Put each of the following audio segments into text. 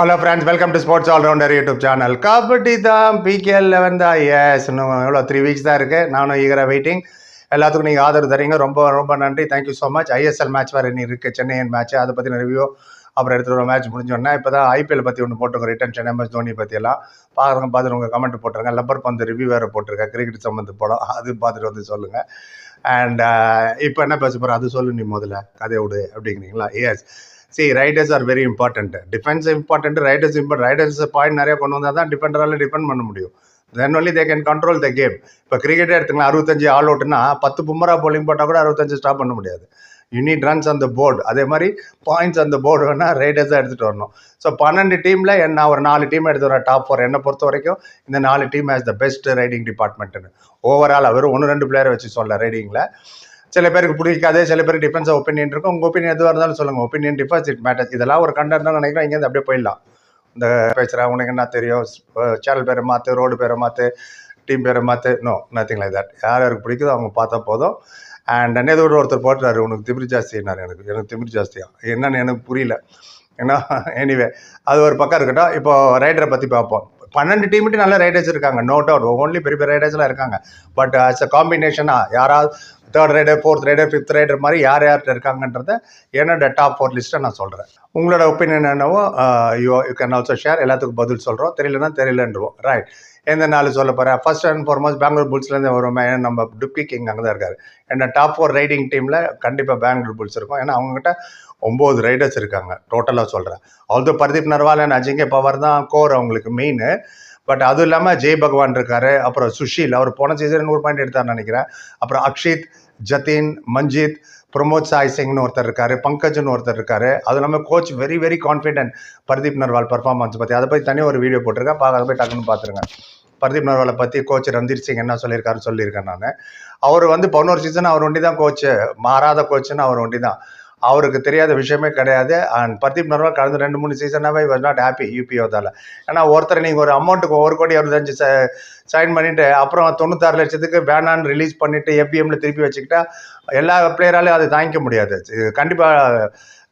Hello friends welcome to sports allrounder YouTube channel kabaddi தான் PKL eleven தான். S இன்னும் எவ்வளோ த்ரீ வீக்ஸ் தான் இருக்குது நானும் ஈகராக வெயிட்டிங் எல்லாத்துக்கும் நீங்கள் ஆதரவு தரீங்க ரொம்ப ரொம்ப நன்றி. Thank you so much ISL match வேறு இன்னும் இருக்குது சென்னையின் மேட்ச் அதை பற்றின ரிவ்யூ அப்புறம் எடுத்துகிட்டு ஒரு மேட்ச் முடிஞ்சோடனே இப்போ தான் ஐபிஎல் பற்றி ஒன்று போட்டுருங்க ரிட்டர்ன் எம்எஸ் தோனி பற்றியெல்லாம் பார்க்குறவங்க பார்த்துட்டு உங்கள் கமெண்ட் போட்டுருங்க. லப்பர் பந்து ரிவ்யூ வேறு போட்டிருக்கேன். கிரிக்கெட் சம்மந்த படம். அது பார்த்துட்டு வந்து சொல்லுங்கள் அண்ட் uh, இப்போ என்ன பேச போகிறேன் அது சொல்லு நீ முதல்ல. கதை விடு. அப்படிங்கிறீங்களா? Yes see raiders are very important defence important raiders import raiders point நிறைய கொண்டு வந்தால் தான் டிஃபெண்டரால் டிஃபெண்ட் பண்ண முடியும். Then only they can control the game இப்போ கிரிக்கெட்டே எடுத்துக்கலாம் அறுபத்தஞ்சு ஆல் அவுட்னா பத்து பும்மரா போலிங் போட்டால் கூட அறுபத்தஞ்சு ஸ்டாப் பண்ண முடியாது. யூனிட் ரன்ஸ் அந்த போர்டு அதே மாதிரி பாயிண்ட்ஸ் அந்த போர்டு வேணால் ரைடர்ஸ் தான் எடுத்துகிட்டு வரணும். ஸோ பன்னெண்டு டீமில் என்ன ஒரு நாலு டீம் எடுத்து வர டாப் ஃபோர் என்னை பொறுத்த வரைக்கும் இந்த நாலு team has the best raiding டிபார்ட்மெண்ட்டுன்னு overall வெறும் ஒன்று ரெண்டு பிளேயரை வச்சு சொல்ல ரைடிங்கில் சில பேருக்கு பிடிக்காது சில பேருக்கு டிஃபென்ஸ் ஒப்பீனியன் இருக்கும். உங்கள் ஒப்பீனியன் எதுவாக இருந்தாலும் சொல்லுங்கள் ஒப்பீனியன் டிஃபென்ஸ் இட் மேட்டர்ஸ் இதெல்லாம் ஒரு கண்டென்ட் தான் நினைக்கிறேன். இங்கேருந்து அப்படியே போயிடலாம். இந்த பேசுகிறேன் உனக்கு என்ன தெரியும்? சேனல் பேரை மாற்று ரோடு பேரை மாற்று டீம் பேரை மாற்று நோ நத்திங் லைக் தட் யார் யாருக்கு பிடிக்குதோ அவங்க பார்த்தா போதும். அண்ட் நேற்று ஒரு ஒருத்தர் போட்டுறாரு. உனக்கு திமிரி ஜாஸ்தினார் எனக்கு. எனக்கு திமிரி ஜாஸ்தியாக என்னன்னு எனக்கு புரியல. ஏன்னா எனிவே அது ஒரு பக்கம் இருக்கட்டும். இப்போ ரைடரை பற்றி பார்ப்போம். பன்னெண்டு டீம்ட்டு நல்ல ரைடர்ஸ் இருக்காங்க. நோ டவுட் ஒன்லி பெரிய பெரிய ரைடர்ஸ்லாம் இருக்காங்க. பட் ஆஸ் அ காம்பினேஷனாக யாராவது third raider fourth raider fifth raider மாதிரி யார் யார்கிட்ட இருக்காங்கன்றத என்னோட டாப் ஃபோர் லிஸ்ட்டை நான் சொல்கிறேன் உங்களோட ஒப்பீனியன் என்னவோ you you can also share எல்லாத்துக்கும் பதில் சொல்கிறோம் தெரியலன்னா தெரியலன்றோம் ரைட் எந்த நாள் சொல்ல போகிறேன் ஃபர்ஸ்ட் அண்ட் ஃபார்மோஸ்ட் பெங்களூர் புல்ஸ்லேருந்து வருவோம் ஏன்னா நம்ம டுப்கி கிங் அங்கே தான் இருக்காரு. ஏன்னா டாப் ஃபோர் ரைடிங் டீமில் கண்டிப்பாக பெங்களூர் புல்ஸ் இருக்கும். ஏன்னா அவங்ககிட்ட ஒம்பது ரைடர்ஸ் இருக்காங்க. டோட்டலாக சொல்கிறேன் ஆல்தோ பர்தீப் நர்வால் அண்ட் அஜிங்கே பவர் தான் கோர் அவங்களுக்கு மெயின் பட் அதுவும் இல்லாமல் ஜெய் பகவான் இருக்காரு அப்புறம் சுஷீல் அவர் போன சீசன் நூறு பாயிண்ட் எடுத்தார்னு நினைக்கிறேன். அப்புறம் அக்ஷித் ஜதின் மஞ்சித் பிரமோத் சாய் சிங்னு ஒருத்தர் இருக்காரு பங்கஜ்னு ஒருத்தர் இருக்காரு. அது இல்லாமல் coach very very confident Pardeep Narwal performance பற்றி அதை பற்றி தனியாக ஒரு வீடியோ போட்டிருக்கேன். பார்க்க அதை போய் டக்குன்னு பார்த்துருங்க பர்தீப் நர்வாலை பற்றி கோச் ரந்தீர் சிங் என்ன சொல்லியிருக்காருன்னு சொல்லியிருக்கேன் நான். அவர் வந்து பதினோரு சீசன் அவர் ஒண்டி தான் கோச்சு மாறாத கோச்சுன்னு அவர் ஒண்டி தான் அவருக்கு தெரியாத விஷயமே கிடையாது. அண்ட் பர்தீப் நர்வால் கடந்த ரெண்டு மூணு சீசனாகவே வாஸ் நாட் ஹாப்பி யூபிஓதால் ஏன்னா ஒருத்தர் நீங்கள் ஒரு அமௌண்ட்டுக்கு ஒரு கோடி அறுபத்தஞ்சு சைன் பண்ணிவிட்டு அப்புறம் தொண்ணூத்தாறு லட்சத்துக்கு வேணான்னு ரிலீஸ் பண்ணிவிட்டு எஃபிஎம்ல திருப்பி வச்சுக்கிட்டா எல்லா பிளேயராலையும் அதை தாங்கிக்க முடியாது. கண்டிப்பாக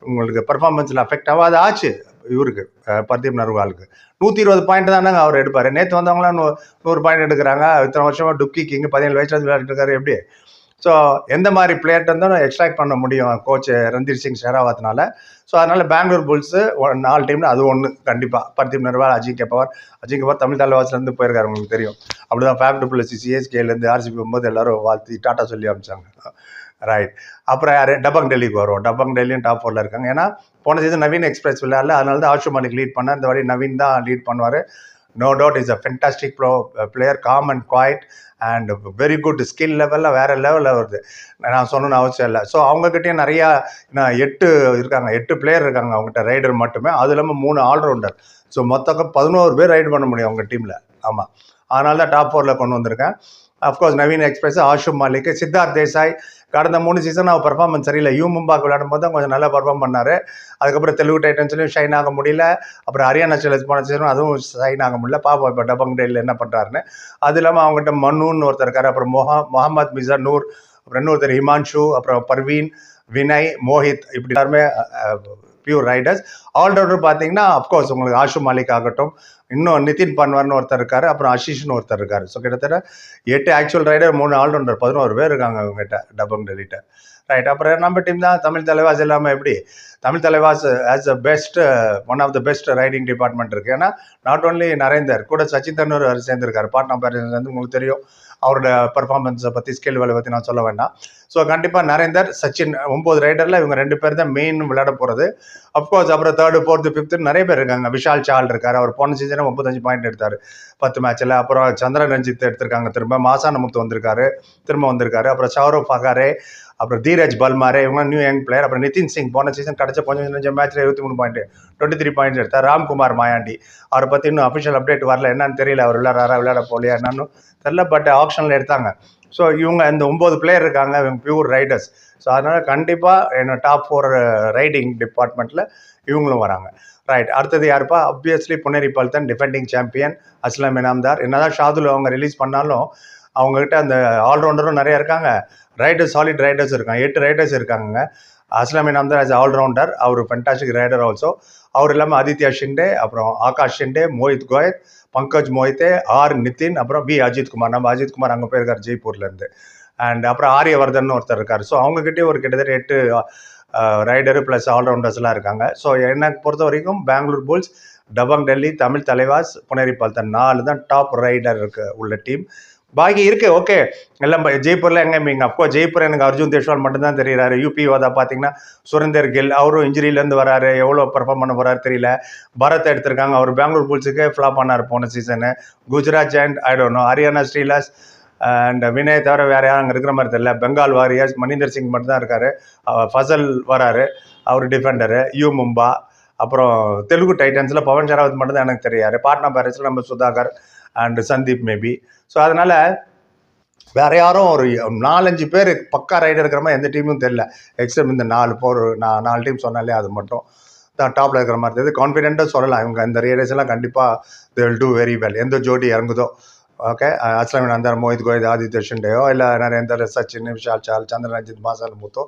உங்களுக்கு பர்ஃபார்மன்ஸில் அஃபெக்ட் ஆகாது ஆச்சு இவருக்கு பர்தீப் நர்வாலுக்கு நூற்றி இருபது பாயிண்ட் தானங்க அவர் எடுப்பார். நேற்று வந்தவங்களாம் நூ நூறு பாயிண்ட் எடுக்கிறாங்க. இத்தனை வருஷமாக டுக்கி கிங் பதினேழு வயசுல இருந்து இருக்காரு. எப்படி? ஸோ எந்த மாதிரி பிளேயர்ட்ட இருந்தாலும் எக்ஸ்ட்ராக்ட் பண்ண முடியும். கோச் ரந்தீர் சிங் ஷெராவத்னால. ஸோ அதனால பெங்களூர் புல்ஸு நாலு டீமில் அது ஒன்று கண்டிப்பாக பர்தீப் நர்வால் அஜிங்க பவர் அஜிங்க பவர் தமிழ் தலைவாசிலேருந்து போயிருக்காரு உங்களுக்கு தெரியும். அப்படிதான் ஃபேப் டூ ப்ளஸ் சிஎஸ்கேலேருந்து ஆர்சிபி போகும்போது எல்லாரும் வாழ்த்தி டாட்டா சொல்லி அமிச்சாங்க. ரைட் அப்புறம் யார்? டபங் டெல்லிக்கு வரும் டபங் டெல்லியும் டாப் ஃபோரில் இருக்காங்க. ஏன்னா போன சீசன் நவீன் எக்ஸ்பிரஸ் விளையாடல. அதனால தான் ஆஷு மாலிக் லீட் பண்ணார். இந்த வாட்டி நவீன் தான் லீட் பண்ணுவார். No doubt is a fantastic pro player calm and quiet and very good skill லெவலில் வேறு லெவலில் வருது. நான் சொல்லணும்னு அவசியம் இல்லை. ஸோ அவங்ககிட்டயும் நிறையா நான் எட்டு இருக்காங்க எட்டு பிளேயர் இருக்காங்க அவங்ககிட்ட ரைடர் மட்டுமே. அது இல்லாமல் மூணு ஆல்ரவுண்டர் ஸோ மொத்தம் பதினோரு பேர் ரைடு பண்ண முடியும் அவங்க டீமில் ஆமாம் அதனால தான் டாப் ஃபோரில் கொண்டு வந்திருக்கேன். Of course Naveen express Ashu Malik Siddharth Desai கடந்த மூணு சீசன் அவர் பர்ஃபார்மன்ஸ் சரியில்லை. யூ மும்பாக்கு விளையாடும் போது கொஞ்சம் நல்லா பர்ஃபார்ம் பண்ணார். அதுக்கப்புறம் தெலுங்கு டைட்டன்ஸ்லையும் ஷைன் ஆக முடியல. அப்புறம் ஹரியானா சிலஸ் போன சீசனும் அதுவும் ஷைன் ஆக முடியல. பாப்போம் இப்போ டபங் டெல்லியில் என்ன பண்ணுறாருன்னு அது இல்லாமல் அவங்ககிட்ட மனுன்னு ஒருத்தர் இருக்கார். அப்புறம் மொஹா முகமது மிசா நூர் அப்புறம் இன்னொருத்தர் ஹிமான்ஷு அப்புறம் பர்வீன் வினய் மோஹித் இப்படி எல்லாருமே பியூர் ரைடர்ஸ் ஆல்ரவுண்டர் பார்த்தீங்கன்னா அஃப்கோர்ஸ் உங்களுக்கு ஆஷு மாலிக் ஆகட்டும். இன்னும் நிதின் பன்வர்னு ஒருத்தர் இருக்காரு அப்புறம் ஆஷிஷ்னு ஒருத்தர் இருக்காரு. ஸோ கிட்டத்தட்ட எட்டு ஆக்சுவல் ரைடர் மூணு ஆல்ரவுண்டர் பதினோரு பேர் இருக்காங்க அவங்ககிட்ட டபங் டெலிட்ட ரைட் அப்புறம் நம்ம டீம் தான் தமிழ் தலைவாஸ் இல்லாமல் எப்படி? Tamil Thalaivas as a best one of the best raiding department இருக்குது ஏன்னா நாட் ஓன்லி நரேந்தர் கூட சச்சின் தன்னூர் சேர்ந்திருக்காரு. பாட்னா பேரண்ட்ஸ் உங்களுக்கு தெரியும். அவரோட பர்ஃபார்மன்ஸை பற்றி ஸ்கில் வேலை பற்றி நான் சொல்ல வேண்டாம். ஸோ கண்டிப்பாக நரேந்தர் சச்சின் ஒம்பது ரைடரில் இவங்க ரெண்டு பேர் தான் மெயின் விளையாட போகிறது அப்கோர்ஸ் அப்புறம் தேர்டு ஃபோர்த்து ஃபிஃப்த்து நிறைய பேர் இருக்காங்க. விஷால் சால் இருக்கார் அவர் போன சீசன் முப்பத்தஞ்சு பாயிண்ட் எடுத்தார். பத்து மேட்ச்சில் அப்புறம் சந்திரன் ரஞ்சித் எடுத்திருக்காங்க. திரும்ப மாசான முத்து வந்திருக்காரு. திரும்ப வந்திருக்காரு. அப்புறம் சௌரவ் ஃபகாரே அப்புறம் தீரஜ் பல்மாரே இவங்க நியூ யங் பிளேயர் அப்புறம் நிதின் சிங் போன சீசன் கிடச்ச கொஞ்சம் கொஞ்சம் மேட்ச்சில் இருபத்தி மூணு பாயிண்ட் டுவெண்ட்டி த்ரீ பாயிண்ட்ஸ் எடுத்தார் ராம்குமார் மாயாண்டி. அவரை பற்றி இன்னும் அஃபிஷியல் அப்டேட் வரல. என்னன்னு தெரியல. அவர் விளையாடுறாரா விளையாட போலியா என்னன்னு தெரில பட் ஆப்ஷனில் எடுத்தாங்க. ஸோ இவங்க இந்த ஒம்பது பிளேயர் இருக்காங்க. இவங்க பியூர் ரைடர்ஸ் ஸோ அதனால் கண்டிப்பாக என்ன டாப் ஃபோர் ரைடிங் டிபார்ட்மெண்ட்டில் இவங்களும் வராங்க. ரைட் அடுத்தது யாருப்பா? Obviously Puneri Paltan defending champion Aslam Inamdar. என்னதான் ஷாதுல் அவங்க ரிலீஸ் பண்ணாலும் அவங்ககிட்ட அந்த ஆல்ரவுண்டரும் நிறைய இருக்காங்க. ரைடர்ஸ் சாலிட் ரைடர்ஸ் இருக்காங்க. எட்டு ரைடர்ஸ் இருக்காங்க அஸ்லாமி நம்தர் ஆஸ் ஆல்ரவுண்டர் அவர் ஃபென்டாஸ்டிக் ரைடர் ஆல்சோ அவர் இல்லாமல் ஆதித்யா ஷிண்டே அப்புறம் ஆகாஷ் ஷிண்டே மோஹித் கோயத் பங்கஜ் மோஹித்தே ஆர் நிதின் அப்புறம் வி அஜித் குமார். நம்ம அஜித் குமார் அங்கே போயிருக்கார் ஜெய்ப்பூர்லேருந்து. அண்ட் அப்புறம் ஆரியவர்தன் ஒருத்தர் இருக்கார். ஸோ அவங்ககிட்டே ஒரு கிட்டத்தட்ட எட்டு ரைடரு ப்ளஸ் ஆல்ரவுண்டர்ஸ்லாம் இருக்காங்க. ஸோ என்னை பொறுத்த வரைக்கும் பெங்களூர் புல்ஸ் டபங் டெல்லி தமிழ் தலைவாஸ் புனேரி பால்தன் நாலு தான் டாப் ரைடர் இருக்கு உள்ள டீம் பாக்கி இருக்கு ஓகே எல்லாம் ப- ஜெய்ப்பூர்ல எங்க மீங்க? அப்போ ஜெய்ப்பூர் எனக்கு அர்ஜுன் தேஷ்வால் மட்டும்தான் தெரியுறாரு. யூபி வாதா பார்த்தீங்கன்னா சுரேந்தர் கில் அவரும் இன்ஜுரியிலேருந்து வராரு. எவ்வளோ பெர்ஃபார்ம் பண்ண போறாரு தெரியல. பரத் எடுத்திருக்காங்க. அவர் பெங்களூர் புல்ஸுக்கு ஃப்ளாப் பண்ணார் போன season Gujarat giant I don't know Haryana steelers and Vinay தவிர வேற யாரும் அங்கே இருக்கிற மாதிரி தெரியல. பெங்கால் வாரியர்ஸ் மணிந்தர் சிங் மட்டும்தான் இருக்கார். இருக்காரு அவர் ஃபசல் வராரு. அவர் டிஃபெண்டரு யூ மும்பா அப்புறம் தெலுங்கு டைட்டன்ஸில் பவன் ஷராவத் மட்டும் தான் எனக்கு தெரியாது. பாட்னா பேரஸில் நம்ம Sudhakar and Sandeep maybe so அதனால் வேற யாரும் ஒரு நாலஞ்சு பேர் பக்கா ரைடர் இருக்கிற மாதிரி எந்த டீமும் தெரியல. எக்ஸப்ட் இந்த நாலு போர் நான் நாலு டீம் சொன்னாலே அது மட்டும். தான் டாப்பில் இருக்கிற மாதிரி தெரியுது. கான்ஃபிடென்ட்டாக சொல்லலாம். இவங்க இந்த ரைடர்ஸ் எல்லாம் கண்டிப்பாக they will do very well எந்த ஜோடி இறங்குதோ. ஓகே அஸ்லாமின் அந்த மோஹித் கோயத் ஆதித்ய ஷிண்டேயோ இல்லை நரேந்தர் சச்சின் விஷால் சால் சந்திரன் ரஞ்சித் மாசால் மூத்தோ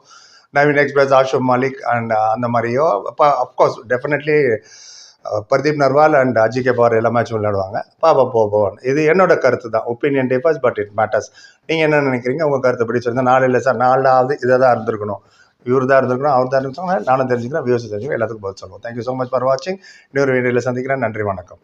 நவீன் எக்ஸ்பிரஸ் ஆஷுப் மாலிக் அண்ட் அந்த மாதிரியோ. அப்போ of course definitely Pradeep Narwal and Ajinkya Pawar எல்லா மேட்சும் விளையாடுவாங்க. பாப்பா போ இது என்னோட கருத்து தான். Opinion differs but it matters நீங்கள் என்ன நினைக்கிறீங்க? உங்கள் கருத்தை படி நாலு இல்லை சார் நாலாவது இதை தான் இருந்திருக்கணும். இவர் தான் இருந்திருக்கணும் அவர் தான் இருந்திருக்கணும். நானும் தெரிஞ்சுக்கிறேன் வியூஸ் தெரிஞ்சுக்கிறேன் எல்லாத்துக்கும் பதில் சொல்லுவோம். தேங்க்யூ ஸோ மச் ஃபார் வாட்சிங் இன்னொரு வீடியோவில் சந்திக்கிறேன். நன்றி வணக்கம்.